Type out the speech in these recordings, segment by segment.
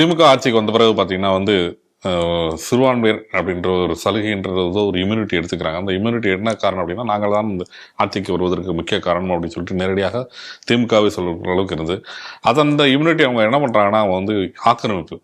திமுக ஆட்சிக்கு வந்த பிறகு பார்த்தீங்கன்னா வந்து சிறுபான்மையர் அப்படின்ற ஒரு சலுகைன்றது ஒரு இம்யூனிட்டி எடுத்துக்கிறாங்க. அந்த இம்யூனிட்டி என்ன காரணம் அப்படின்னா நாங்கள் தான் இந்த ஆட்சிக்கு வருவதற்கு முக்கிய காரணம் அப்படின்னு சொல்லிட்டு நேரடியாக திமுகவை சொல்கிற அளவுக்கு இருந்து அது அந்த இம்யூனிட்டி அவங்க என்ன பண்ணுறாங்கன்னா அவங்க வந்து ஆக்கிரமிப்பு.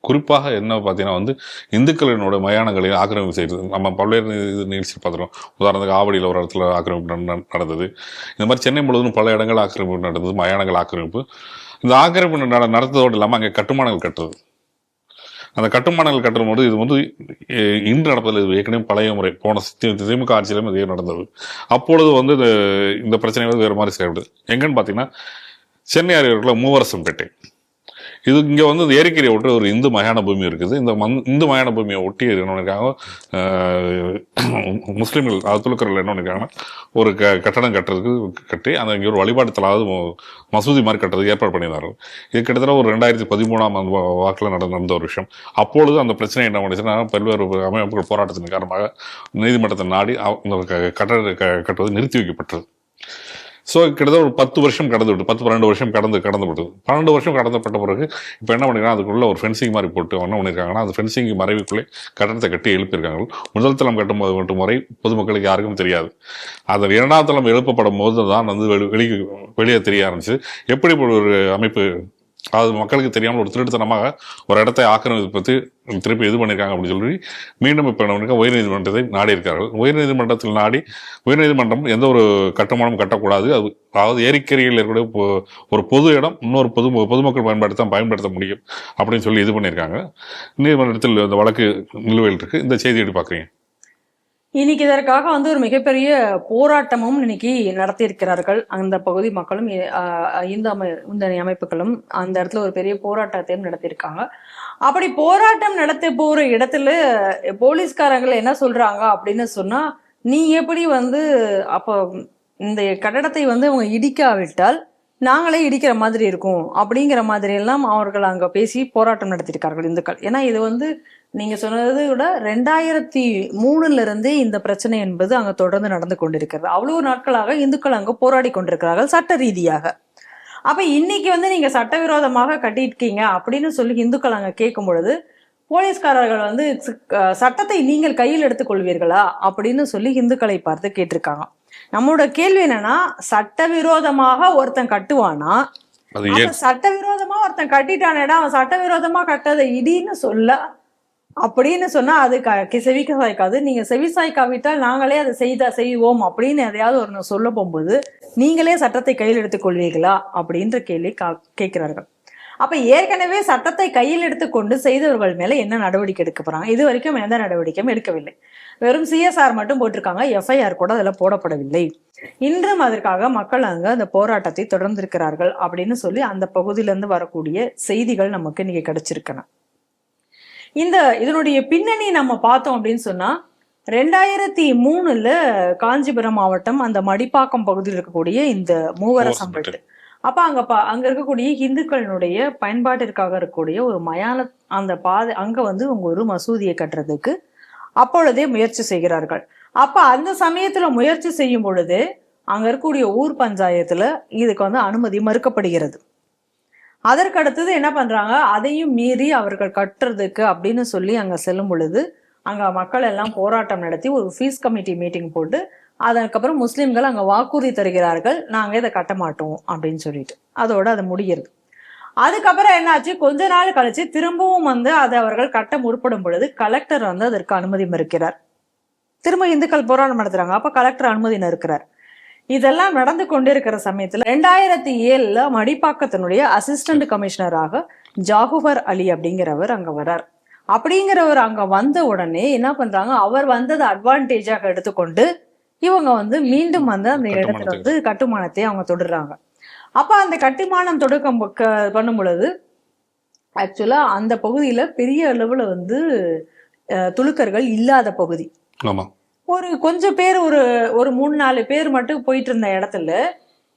குறிப்பாக என்ன பார்த்தீங்கன்னா வந்து இந்துக்களினோட மயானங்களை ஆக்கிரமிப்பு செய்கிறது நம்ம பல்வேறு இது நிகழ்ச்சி பார்த்துருக்கோம். உதாரணத்துக்கு ஆவடியில் ஒரு இடத்துல ஆக்கிரமிப்பு நட- நடந்தது. இந்த மாதிரி சென்னை முழுவதும் பல இடங்கள் ஆக்கிரமிப்பு நடந்தது மயானங்கள் ஆக்கிரமிப்பு. இந்த ஆக்கிரமிப்பு நட நடத்ததோடு இல்லாமல் அங்கே கட்டுமானங்கள் கட்டுறது. அந்த கட்டுமானங்கள் கட்டும் போது இது வந்து இன்று நடப்பதில் இது ஏற்கனவே பழைய முறை. போன திமுக ஆட்சியிலும் இதே நடந்தது. அப்பொழுது வந்து இந்த இந்த பிரச்சனை வந்து வேறு மாதிரி செயல்படுது. எங்கன்னு பார்த்தீங்கன்னா சென்னை அருகில் மூவரசம்பேட்டை இது இங்கே வந்து இந்த ஏரிக்கரையை ஒட்டி ஒரு இந்து மயான பூமி இருக்குது. இந்த மண் இந்து மயான பூமியை ஒட்டி என்ன பண்ணிருக்காங்க? முஸ்லீம்கள் அது துலுக்கர்கள் என்ன ஒரு க கட்டடம் கட்டுறதுக்கு கட்டி அந்த இங்கே ஒரு வழிபாட்டு தலாவது மசூதி மாதிரி கட்டுறதுக்கு ஏற்பாடு பண்ணியிருந்தார்கள். இது கிட்டத்தட்ட ஒரு ரெண்டாயிரத்தி பதிமூணாம் ஆண்டு வாக்கில் நடந்த நடந்த ஒரு விஷயம். அப்பொழுது அந்த பிரச்சனை என்ன பண்ணிச்சுன்னா பல்வேறு அமைப்புகள் போராட்டத்தின் காரணமாக நீதிமன்றத்தை நாடி அந்த க- கட்டட க- கட்டுவது நிறுத்தி வைக்கப்பட்டது. ஸோ கிட்டத்தட்ட ஒரு பத்து வருஷம் கடந்து விட்டு பத்து பன்னெண்டு வருஷம் கடந்து கடந்து விட்டது. பன்னெண்டு வருஷம் கடந்தப்பட்ட பிறகு இப்போ என்ன பண்ணிருக்காங்க அதுக்குள்ள ஒரு ஃபென்சிங் மாதிரி போட்டு என்ன பண்ணியிருக்காங்கன்னா அந்த ஃபென்சிங் மறைவுக்குள்ளே கட்டடத்தை கட்டி எழுப்பியிருக்காங்க. முதல் தளம் கட்டும் போது மட்டும் முறை பொதுமக்களுக்கு யாருக்கும் தெரியாது. அந்த இரண்டாம் தளம் எழுப்பப்படும் போது தான் வந்து வெளி வெளியே தெரிய ஆரம்பிச்சு எப்படி ஒரு அமைப்பு அது மக்களுக்கு தெரியாமல் ஒரு திருட்டுத்தனமாக ஒரு இடத்தை ஆக்கிரமிப்பது திருப்பி இது பண்ணியிருக்காங்க அப்படின்னு சொல்லி மீண்டும் இப்போ என்ன உயர்நீதிமன்றத்தை நாடி இருக்கார்கள் உயர்நீதிமன்றத்தில் நாடி உயர்நீதிமன்றம் எந்த ஒரு கட்டுமானமும் கட்டக்கூடாது. அது அதாவது ஏரிக்கரையில் இருக்கக்கூடிய பொ- ஒரு பொது இடம் இன்னொரு பொது பொதுமக்கள் பயன்படுத்த பயன்படுத்த முடியும் அப்படின்னு சொல்லி இது பண்ணியிருக்காங்க நீதிமன்றத்தில் இந்த வழக்கு நிலுவையில் இருக்குது இந்த செய்தி எப்படி பார்க்குறீங்க இன்னைக்கு இதற்காக வந்து ஒரு மிகப்பெரிய போராட்டமும் இன்னைக்கு நடத்தியிருக்கிறார்கள். அந்த பகுதி மக்களும் இந்து அமை இந்த அமைப்புகளும் அந்த இடத்துல ஒரு பெரிய போராட்டத்தையும் நடத்தியிருக்காங்க. அப்படி போராட்டம் நடத்த போற இடத்துல போலீஸ்காரங்கள் என்ன சொல்றாங்க அப்படின்னு சொன்னா நீ எப்படி வந்து அப்போ இந்த கட்டடத்தை வந்து அவங்க இடிக்காவிட்டால் நாங்களே இடிக்கிற மாதிரி இருக்கும் அப்படிங்கிற மாதிரி எல்லாம் அவர்கள் அங்க பேசி போராட்டம் நடத்தியிருக்கார்கள் இந்துக்கள். ஏன்னா இது வந்து நீங்க சொன்னதை விட ரெண்டாயிரத்தி மூணுல இருந்தே இந்த பிரச்சனை என்பது அங்க தொடர்ந்து நடந்து கொண்டிருக்கிறது. அவ்வளவு நாட்களாக இந்துக்கள் அங்க போராடி கொண்டிருக்கிறார்கள் சட்ட ரீதியாக. அப்ப இன்னைக்கு வந்து நீங்க சட்டவிரோதமாக கட்டியிருக்கீங்க அப்படின்னு சொல்லி இந்துக்கள் அங்க கேட்கும் பொழுது போலீஸ்காரர்கள் வந்து சட்டத்தை நீங்கள் கையில் எடுத்துக்கொள்வீர்களா? அப்படின்னு சொல்லி இந்துக்களை பார்த்து கேட்டிருக்காங்க. நம்மளோட கேள்வி என்னன்னா சட்டவிரோதமாக ஒருத்தன் கட்டுவானா? சட்டவிரோதமா ஒருத்தன் கட்டிட்டானேடா அவன் சட்டவிரோதமா கட்டதை இடின்னு சொல்ல அப்படின்னு சொன்னா அது செவிக்க சாய்க்காது. நீங்க செவி சாய்க்காவிட்டால் நாங்களே அதை செய்த செய்வோம் அப்படின்னு எதையாவது ஒரு சொல்ல போகும்போது நீங்களே சட்டத்தை கையில் எடுத்துக் கொள்வீர்களா அப்படின்ற கேள்வி கா- கேட்கிறார்கள். அப்ப ஏற்கனவே சட்டத்தை கையில் எடுத்துக்கொண்டு செய்தவர்கள் மேல என்ன நடவடிக்கை எடுக்க போறாங்க? இது வரைக்கும் எந்த நடவடிக்கையும் எடுக்கவில்லை. வெறும் சிஎஸ்ஆர் மட்டும் போட்டிருக்காங்க. எஃப்ஐஆர் கூட அதுல போடப்படவில்லை. இன்றும் அதற்காக மக்கள் அங்க அந்த போராட்டத்தை தொடர்ந்திருக்கிறார்கள் அப்படின்னு சொல்லி அந்த பகுதியிலிருந்து வரக்கூடிய செய்திகள் நமக்கு இன்னைக்கு கிடைச்சிருக்கன. இந்த இதனுடைய பின்னணி நம்ம பார்த்தோம் அப்படின்னு சொன்னா ரெண்டாயிரத்தி மூணுல காஞ்சிபுரம் மாவட்டம் அந்த மடிப்பாக்கம் பகுதியில் இருக்கக்கூடிய இந்த மூவரசம்பட்டு. அப்ப அங்க ப அங்க இருக்கக்கூடிய இந்துக்களினுடைய பயன்பாட்டிற்காக இருக்கக்கூடிய ஒரு மயான அந்த பாதை அங்க வந்து உங்க ஒரு மசூதியை கட்டுறதுக்கு அப்பொழுதே முயற்சி செய்கிறார்கள். அப்ப அந்த சமயத்துல முயற்சி செய்யும் பொழுது அங்க இருக்கக்கூடிய ஊர் பஞ்சாயத்துல இதுக்கு வந்து அனுமதி மறுக்கப்படுகிறது. அதற்கு அடுத்தது என்ன பண்றாங்க? அதையும் மீறி அவர்கள் கட்டுறதுக்கு அப்படின்னு சொல்லி அங்க செல்லும் பொழுது அங்க மக்கள் எல்லாம் போராட்டம் நடத்தி ஒரு ஃபீஸ் கமிட்டி மீட்டிங் போட்டு அதற்கப்புறம் முஸ்லீம்கள் அங்கே வாக்குறுதி தருகிறார்கள் நாங்கள் இதை கட்ட மாட்டோம் அப்படின்னு சொல்லிட்டு. அதோட அது முடிகிறது. அதுக்கப்புறம் என்னாச்சு? கொஞ்ச நாள் கழிச்சு திரும்பவும் வந்து அதை அவர்கள் கட்ட முற்படும் பொழுது கலெக்டர் வந்து அதற்கு அனுமதி மறுக்கிறார். திரும்ப இந்துக்கள் போராட்டம் நடத்துறாங்க. அப்ப கலெக்டர் அனுமதி மறுக்கிறார். இதெல்லாம் நடந்து கொண்டிருக்கிற சமயத்துல ரெண்டாயிரத்தி ஏழுல மடிப்பாக்கத்தினுடைய அசிஸ்டன்ட் கமிஷனராக ஜாகுபர் அலி அப்படிங்கிறவர் அங்க வரார் அப்படிங்கிறவர் அங்க வந்த உடனே என்ன பண்றாங்க? அவர் வந்ததை அட்வான்டேஜாக எடுத்துக்கொண்டு இவங்க வந்து மீண்டும் வந்து அந்த இடத்துல வந்து கட்டுமானத்தை அவங்க தொடுறாங்க அப்ப அந்த கட்டுமானம் தொடக்கம் பண்ணும் பொழுது ஆக்சுவலா அந்த பகுதியில பெரிய அளவுல வந்து அஹ், துலுக்கர்கள் இல்லாத பகுதி. ஒரு கொஞ்சம் பேர் ஒரு ஒரு மூணு நாலு பேர் மட்டும் போயிட்டு இருந்த இடத்துல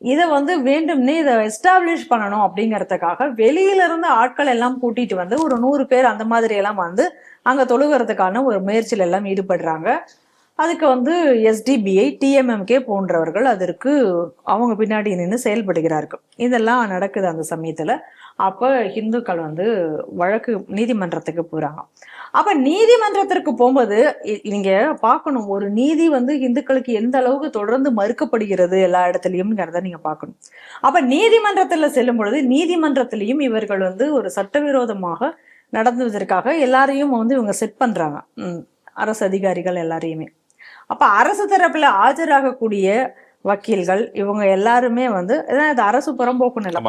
இதை வந்து வேண்டும்னே இதை எஸ்டாப்ளிஷ் பண்ணணும் அப்படிங்கறதுக்காக வெளியில இருந்து ஆட்கள் எல்லாம் கூட்டிட்டு வந்து ஒரு நூறு பேர் அந்த மாதிரி எல்லாம் வந்து அங்க தொழுகிறதுக்கான ஒரு முயற்சியில எல்லாம் ஈடுபடுறாங்க. அதுக்கு வந்து எஸ்டிபிஐ டிஎம்எம்கே போன்றவர்கள் அதற்கு அவங்க பின்னாடி நின்று செயல்படுகிறார்கள். இதெல்லாம் நடக்குது அந்த சமயத்துல. அப்ப ஹிந்துக்கள் வந்து வழக்கு நீதிமன்றத்துக்கு போறாங்க. அப்ப நீதிமன்றத்திற்கு போகும்போது இ- பார்க்கணும். ஒரு நீதி வந்து ஹிந்துக்களுக்கு எந்த அளவுக்கு தொடர்ந்து மறுக்கப்படுகிறது எல்லா இடத்துலையும்ங்கிறத நீங்க பார்க்கணும். அப்ப நீதிமன்றத்தில் செல்லும் பொழுது நீதிமன்றத்திலையும் இவர்கள் வந்து ஒரு சட்டவிரோதமாக நடந்ததற்காக எல்லாரையும் வந்து இவங்க செட் பண்றாங்க. அரசு அதிகாரிகள் எல்லாரையுமே. அப்ப அரசு தரப்புல ஆஜராகக்கூடிய வக்கீல்கள் இவங்க எல்லாருமே வந்து இது அரசு புறம்போக்கு நிலம்.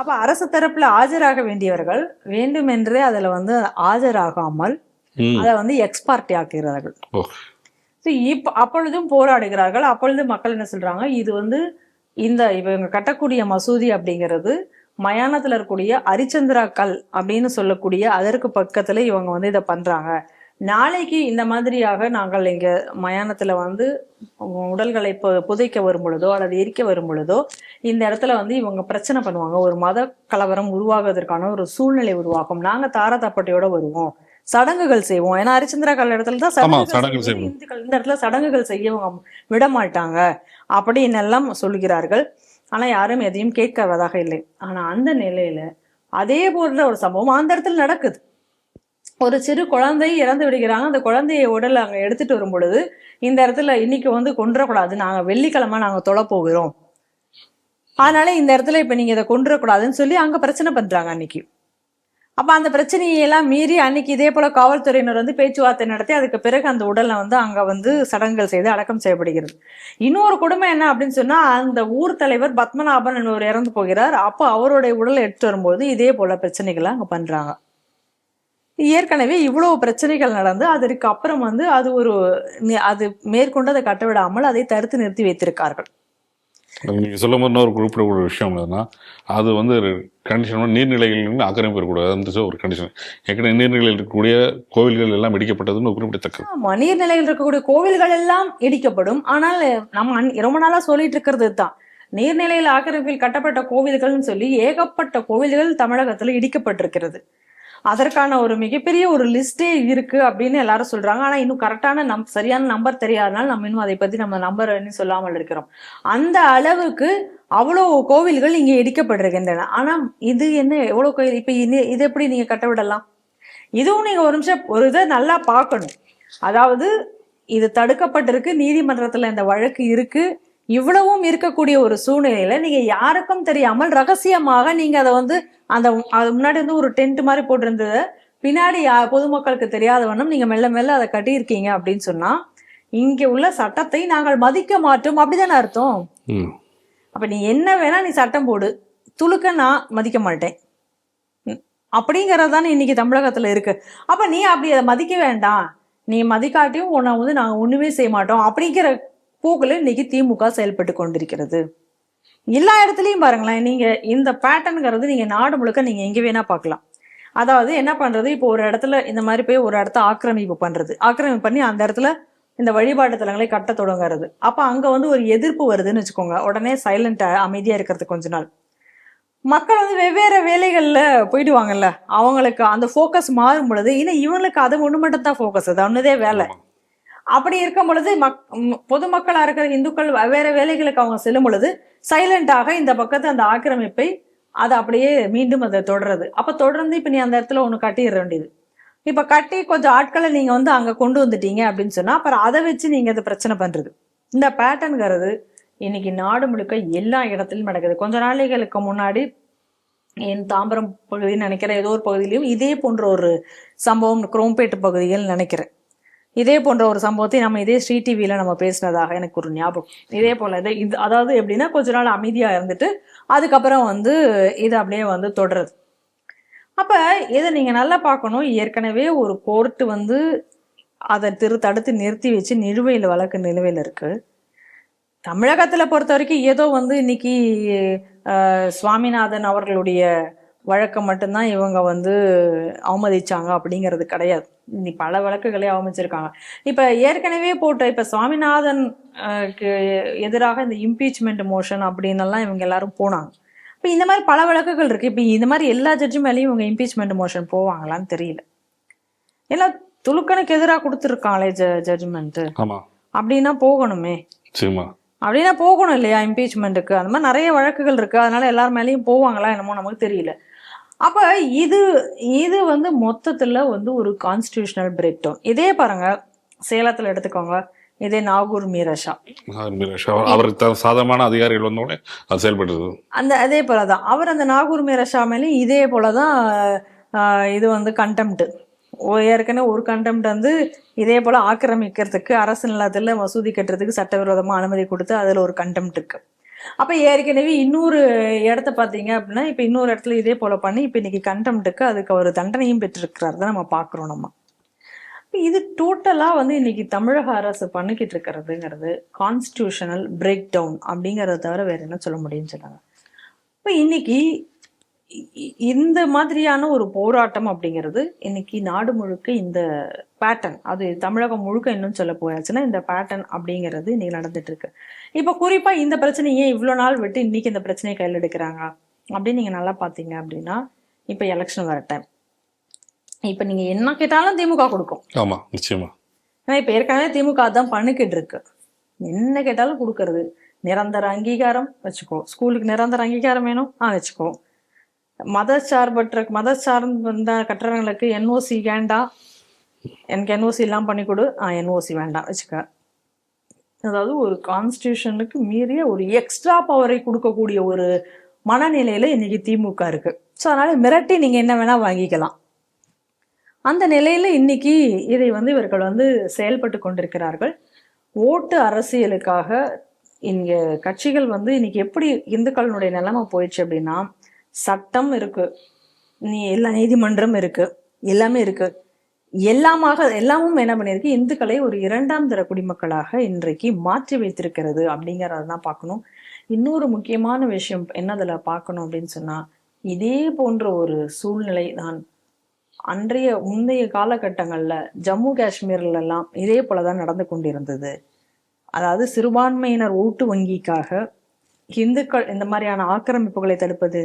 அப்ப அரசு தரப்புல ஆஜராக வேண்டியவர்கள் வேண்டுமென்றே அதுல வந்து ஆஜராகாமல். அதை வந்து எக்ஸ்பார்ட்டி ஆக்குகிறார்கள். இப்ப அப்பொழுதும் போராடுகிறார்கள். அப்பொழுது மக்கள் என்ன சொல்றாங்க? இது வந்து இந்த இவங்க கட்டக்கூடிய மசூதி அப்படிங்கிறது மயானத்துல இருக்கக்கூடிய அரிச்சந்திரா கல் அப்படின்னு சொல்லக்கூடிய அதற்கு பக்கத்துல இவங்க வந்து இதை பண்றாங்க. நாளைக்கு இந்த மாதிரியாக நாங்கள் இங்க மயானத்துல வந்து உடல்களை புதைக்க வரும் பொழுதோ அல்லது எரிக்க வரும் பொழுதோ இந்த இடத்துல வந்து இவங்க பிரச்சனை பண்ணுவாங்க. ஒரு மத கலவரம் உருவாகுவதற்கான ஒரு சூழ்நிலை உருவாகும். நாங்க தாரதப்பட்டையோட வருவோம். சடங்குகள் செய்வோம். ஏன்னா ஹரிச்சந்திரா கல் இடத்துல தான் சடங்குகள். இந்துக்கள் இந்த இடத்துல சடங்குகள் செய்ய இவங்க விட மாட்டாங்க அப்படின்னு எல்லாம் சொல்கிறார்கள் ஆனா யாரும் எதையும் கேட்கறதாக இல்லை. ஆனா அந்த நிலையில அதே போன்ற ஒரு சம்பவம் அந்த இடத்துல நடக்குது. ஒரு சிறு குழந்தை இறந்து விடுகிறாங்க. அந்த குழந்தைய உடல் அங்கே எடுத்துட்டு வரும் பொழுது இந்த இடத்துல இன்னைக்கு வந்து கொன்றக்கூடாது நாங்கள் வெள்ளிக்கிழமை நாங்கள் தொலை போகிறோம். அதனால இந்த இடத்துல இப்போ நீங்கள் இதை கொன்றக்கூடாதுன்னு சொல்லி அங்கே பிரச்சனை பண்ணுறாங்க அன்னைக்கு. அப்போ அந்த பிரச்சனையெல்லாம் மீறி அன்னைக்கு இதே போல காவல்துறையினர் வந்து பேச்சுவார்த்தை நடத்தி அதுக்கு பிறகு அந்த உடலை வந்து அங்கே வந்து சடங்குகள் செய்து அடக்கம் செய்யப்படுகிறது. இன்னொரு கொடுமை என்ன அப்படின்னு சொன்னால் அந்த ஊர் தலைவர் பத்மநாபன் என்பவர் இறந்து போகிறார். அப்போ அவருடைய உடலை எடுத்து வரும்போது இதே போல பிரச்சனைகளை அங்கே பண்ணுறாங்க ஏற்கனவே இவ்வளவு பிரச்சனைகள் நடந்து அதற்கு அப்புறம் வந்து அது ஒரு அது மேற்கொண்டு அதை கட்டவிடாமல் அதை தடுத்து நிறுத்தி வைத்திருக்கார்கள். நீங்க சொல்லும் போது இன்னொரு குறிப்பிடக்கூடிய விஷயம் என்னன்னா அது வந்து கண்டிஷன் நீர்நிலைகளில் ஆக்கிரமிப்பு இருக்கக்கூடாது அந்த ஒரு கண்டிஷன் ஏற்கனவே நீர்நிலையில் இருக்கக்கூடிய கோவில்கள் எல்லாம் இடிக்கப்பட்டதுன்னு ஒரு குறிப்பிடத்தக்கது. ஆமா நீர்நிலையில் இருக்கக்கூடிய கோவில்கள் எல்லாம் இடிக்கப்படும். ஆனால் நம்ம ரொம்ப நாளா சொல்லிட்டு இருக்கிறது தான் நீர்நிலையில் ஆக்கிரமிப்பில் கட்டப்பட்ட கோவில்கள்னு சொல்லி ஏகப்பட்ட கோவில்கள் தமிழகத்துல இடிக்கப்பட்டிருக்கிறது. அதற்கான ஒரு மிகப்பெரிய ஒரு லிஸ்டே இருக்கு அப்படின்னு எல்லாரும் சொல்றாங்க. ஆனா இன்னும் கரெக்டான நம் சரியான நம்பர் தெரியாதனால நம்ம இன்னும் அதை பத்தி நம்ம நம்பர் சொல்லாமல் இருக்கிறோம். அந்த அளவுக்கு அவ்வளோ கோவில்கள் இங்க இடிக்கப்பட்டிருக்கின்றன. ஆனா இது என்ன எவ்வளவு கோயில்? இப்ப இது- இது எப்படி நீங்க கட்ட விடலாம்? இதுவும் நீங்க ஒரு நிமிஷம் ஒரு இதை நல்லா பார்க்கணும். அதாவது இது தடுக்கப்பட்டிருக்கு நீதிமன்றத்துல இந்த வழக்கு இருக்கு. இவ்வளவும் இருக்கக்கூடிய ஒரு சூழ்நிலையில நீங்க யாருக்கும் தெரியாமல் ரகசியமாக நீங்க அதை வந்து அந்த அது முன்னாடி வந்து ஒரு டென்ட் மாதிரி போட்டிருந்தது. பின்னாடி பொதுமக்களுக்கு தெரியாத வண்ணம் நீங்க மெல்ல மெல்ல அதை கட்டியிருக்கீங்க அப்படின்னு சொன்னா இங்க உள்ள சட்டத்தை நாங்கள் மதிக்க மாட்டோம். அப்படிதானே அர்த்தம். அப்ப நீ என்ன வேணா நீ சட்டம் போடு. துளுக்க நான் மதிக்க மாட்டேன். ம், அப்படிங்கறது தானே இன்னைக்கு தமிழகத்துல இருக்கு. அப்ப நீ அப்படி அதை மதிக்க வேண்டாம். நீ மதிக்காட்டியும் உன்னை வந்து நாங்க ஒண்ணுமே செய்ய மாட்டோம். அப்படிங்கிற போக்குல இன்னைக்கு திமுக செயல்பட்டு கொண்டிருக்கிறது. எல்லா இடத்துலையும் பாருங்களேன் நீங்க இந்த பேட்டர்னுங்கிறது நீங்க நாடு முழுக்க நீங்க எங்க வேணா பார்க்கலாம். அதாவது என்ன பண்றது? இப்போ ஒரு இடத்துல இந்த மாதிரி போய் ஒரு இடத்த ஆக்கிரமிப்பு பண்றது. ஆக்கிரமிப்பு பண்ணி அந்த இடத்துல இந்த வழிபாட்டு தலங்களை கட்ட தொடங்குறது. அப்ப அங்க வந்து ஒரு எதிர்ப்பு வருதுன்னு வச்சுக்கோங்க. உடனே சைலண்டா அமைதியா இருக்கிறது கொஞ்ச நாள். மக்கள் வந்து வெவ்வேறு வேலைகள்ல போயிடுவாங்கல்ல. அவங்களுக்கு அந்த ஃபோக்கஸ் மாறும் பொழுது ஏன்னா இவங்களுக்கு அது ஒண்ணு மட்டும் தான் ஃபோக்கஸ் அது ஒண்ணுதே வேலை. அப்படி இருக்கும் பொழுது மக் பொதுமக்களாக பொதுமக்களா இருக்கிற இந்துக்கள் வேற வேலைகளுக்கு அவங்க செல்லும் பொழுது சைலண்டாக இந்த பக்கத்து அந்த ஆக்கிரமிப்பை அதை அப்படியே மீண்டும் அதை தொடருது. அப்ப தொடர்ந்து இப்ப நீ அந்த இடத்துல ஒன்று கட்டிட வேண்டியது. இப்ப கட்டி கொஞ்சம் ஆட்களை நீங்க வந்து அங்க கொண்டு வந்துட்டீங்க அப்படின்னு சொன்னா அப்புறம் அதை வச்சு நீங்க அதை பிரச்சனை பண்றது. இந்த பேட்டன்கிறது இன்னைக்கு நாடு முழுக்க எல்லா இடத்துலையும் நடக்குது. கொஞ்ச நாளைகளுக்கு முன்னாடி என் தாம்பரம் பகுதின்னு நினைக்கிறேன் ஏதோ ஒரு பகுதியிலையும் இதே போன்ற ஒரு சம்பவம் குரோம்பேட்டு பகுதியில் நினைக்கிறேன். இதே போன்ற ஒரு சம்பவத்தை நம்ம இதே ஸ்ரீ டிவியில நம்ம பேசினதாக எனக்கு ஒரு ஞாபகம். இதே போல இது இது அதாவது எப்படின்னா கொஞ்ச நாள் அமைதியா இருந்துட்டு அதுக்கப்புறம் வந்து இது அப்படியே வந்து தொடருது. அப்ப இதை நீங்க நல்லா பார்க்கணும். ஏற்கனவே ஒரு கோர்ட் வந்து அதை திரு தடுத்து நிறுத்தி வச்சு நிலுவையில் வழக்கு நிலுவையில் இருக்கு. தமிழகத்துல பொறுத்த வரைக்கும் ஏதோ வந்து இன்னைக்கு சுவாமிநாதன் அவர்களுடைய வழக்கை மட்டும்தான் இவங்க வந்து அவமதிச்சாங்க அப்படிங்கிறது கிடையாது. இன்னி பல வழக்குகளை அவமதிச்சிருக்காங்க. இப்ப ஏற்கனவே போட்ட இப்ப சுவாமிநாதன் எதிராக இந்த இம்பீச்மெண்ட் மோஷன் அப்படின்னு எல்லாம் இவங்க எல்லாரும் போனாங்க. இப்ப இந்த மாதிரி பல வழக்குகள் இருக்கு. இப்ப இந்த மாதிரி எல்லா ஜட்ஜு மேலேயும் இவங்க இம்பீச்மெண்ட் மோஷன் போவாங்களான்னு தெரியல. ஏன்னா துலுக்கனுக்கு எதிராக கொடுத்துருக்காங்களே ஜட்ஜ்மெண்ட் ஆமா. அப்படின்னா போகணுமே. அப்படின்னா போகணும் இல்லையா இம்பீச்மெண்ட்டுக்கு அந்த மாதிரி நிறைய வழக்குகள் இருக்கு. அதனால எல்லார் மேலேயும் போவாங்களா என்னமோ நமக்கு தெரியல. அப்ப இது இது வந்து மொத்தத்துல வந்து ஒரு கான்ஸ்டியூஷனல் பிரேக் டவுன் இதே பாருங்க சேலத்துல எடுத்துக்கோங்க. இதே நாகூர் மீரஷா. அவருக்கு சாதகமான அதிகாரிகள் வந்தோடனே அது அந்த அதே போலதான். அவர் அந்த நாகூர் மீரஷா மேலேயும் இதே போலதான் ஆஹ், இது வந்து கண்டெம்ட் ஏற்கனவே ஒரு கண்டெம்ட் வந்து இதே போல ஆக்கிரமிக்கிறதுக்கு அரசு நிலத்துல மசூதி கட்டுறதுக்கு சட்டவிரோதமா அனுமதி கொடுத்து அதுல ஒரு கண்டெம்ட் இருக்கு. அப்ப ஏற்கனவே இன்னொரு இடத்த பார்த்தீங்க அப்படின்னா இப்ப இன்னொரு இடத்துல இதே போல பண்ணி இப்போ இன்னைக்கு கண்டம்ட்டுக்கு அதுக்கு ஒரு தண்டனையும் பெற்றிருக்கிறார். தான் நம்ம பாக்குறோம் நம்ம. இப்ப இது டோட்டலா வந்து இன்னைக்கு தமிழக அரசு பண்ணிக்கிட்டு இருக்கிறதுங்கிறது கான்ஸ்டியூஷனல் பிரேக் டவுன் அப்படிங்கிறத தவிர வேற என்ன சொல்ல முடியும்னு சொன்னாங்க இப்ப இன்னைக்கு இந்த மாதிரியான ஒரு போராட்டம் அப்படிங்கிறது இன்னைக்கு நாடு முழுக்க இந்த பேட்டர்ன் அது தமிழகம் முழுக்க இன்னும் சொல்ல போயாச்சுன்னா இந்த பேட்டர்ன் அப்படிங்கிறது இன்னைக்கு நடந்துட்டு இருக்கு. இப்ப குறிப்பா இந்த பிரச்சனை ஏன் இவ்வளவு நாள் விட்டு இன்னைக்கு இந்த பிரச்சனையை கையில் எடுக்கிறாங்க அப்படின்னு நீங்க நல்லா பாத்தீங்க அப்படின்னா இப்ப எலெக்ஷன் வர டைம் இப்ப நீங்க என்ன கேட்டாலும் திமுக கொடுக்கும். ஆமா நிச்சயமா. ஏன்னா இப்ப ஏற்கனவே திமுக தான் பண்ணிக்கிட்டு இருக்கு. என்ன கேட்டாலும் கொடுக்கறது. நிரந்தர அங்கீகாரம் வச்சுக்கோ. ஸ்கூலுக்கு நிரந்தர அங்கீகாரம் வேணும் ஆ வச்சுக்கோ. மத சார்பற்ற மத சார்ந்த கட்டணங்களுக்கு என்ஓசி வேண்டாம் எனக்கு என்ஓசி எல்லாம் பண்ணி கொடு. ஆ என்ஓசி வேண்டாம் வச்சுக்க. அதாவது ஒரு கான்ஸ்டியூஷனுக்கு மீறிய ஒரு எக்ஸ்ட்ரா பவரை கொடுக்கக்கூடிய ஒரு மனநிலையில இன்னைக்கு திமுக இருக்கு. ஸோ அதனால மிரட்டி நீங்க என்ன வேணா வாங்கிக்கலாம். அந்த நிலையில இன்னைக்கு இதை வந்து இவர்கள் வந்து செயல்பட்டு கொண்டிருக்கிறார்கள். ஓட்டு அரசியலுக்காக இங்க கட்சிகள் வந்து இன்னைக்கு எப்படி இந்துக்களினுடைய நிலைமை போயிடுச்சு அப்படின்னா சட்டம் இருக்கு. நீ எல்லா நீதிமன்றம் இருக்கு. எல்லாமே இருக்கு. எல்லாமாக எல்லாமும் என்ன பண்ணியிருக்கு? இந்துக்களை ஒரு இரண்டாம் தர குடிமக்களாக இன்றைக்கு மாற்றி வைத்திருக்கிறது அப்படிங்கறத தான் பார்க்கணும். இன்னொரு முக்கியமான விஷயம் என்னதுல பார்க்கணும் அப்படின்னு சொன்னா இதே போன்ற ஒரு சூழ்நிலை தான் அன்றைய முந்தைய காலகட்டங்கள்ல ஜம்மு காஷ்மீர்ல எல்லாம் இதே போலதான் நடந்து கொண்டிருந்தது. அதாவது சிறுபான்மையினர் ஓட்டு வங்கிக்காக இந்துக்கள் இந்த மாதிரியான ஆக்கிரமிப்புகளை தடுப்பது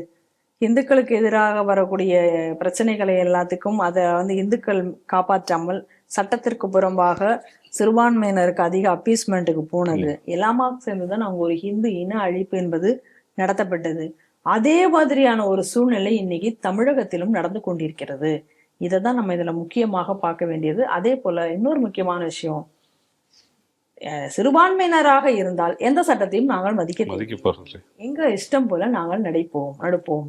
இந்துக்களுக்கு எதிராக வரக்கூடிய பிரச்சனைகளை எல்லாத்துக்கும் அதை வந்து இந்துக்கள் காப்பாற்றாமல் சட்டத்திற்கு புறம்பாக சிறுபான்மையினருக்கு அதிக அப்பீஸ்மெண்ட்டுக்கு போனது. எல்லாமா சேர்ந்துதான் அவங்க ஒரு ஹிந்து இன அழிப்பு என்பது நடத்தப்பட்டது. அதே மாதிரியான ஒரு சூழ்நிலை இன்னைக்கு தமிழகத்திலும் நடந்து கொண்டிருக்கிறது. இதை தான் நம்ம இதுல முக்கியமாக பார்க்க வேண்டியது. அதே போல இன்னொரு முக்கியமான விஷயம். சிறுபான்மையினராக இருந்தால் எந்த சட்டத்தையும் நாங்கள் மதிக்க எங்க இஷ்டம் போல நாங்கள் நடிப்போம் நடப்போம்.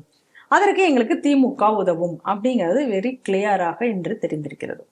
அதற்கு எங்களுக்கு திமுக உதவும் அப்படிங்கிறது வெரி கிளியராக இன்று தெரிந்திருக்கிறது.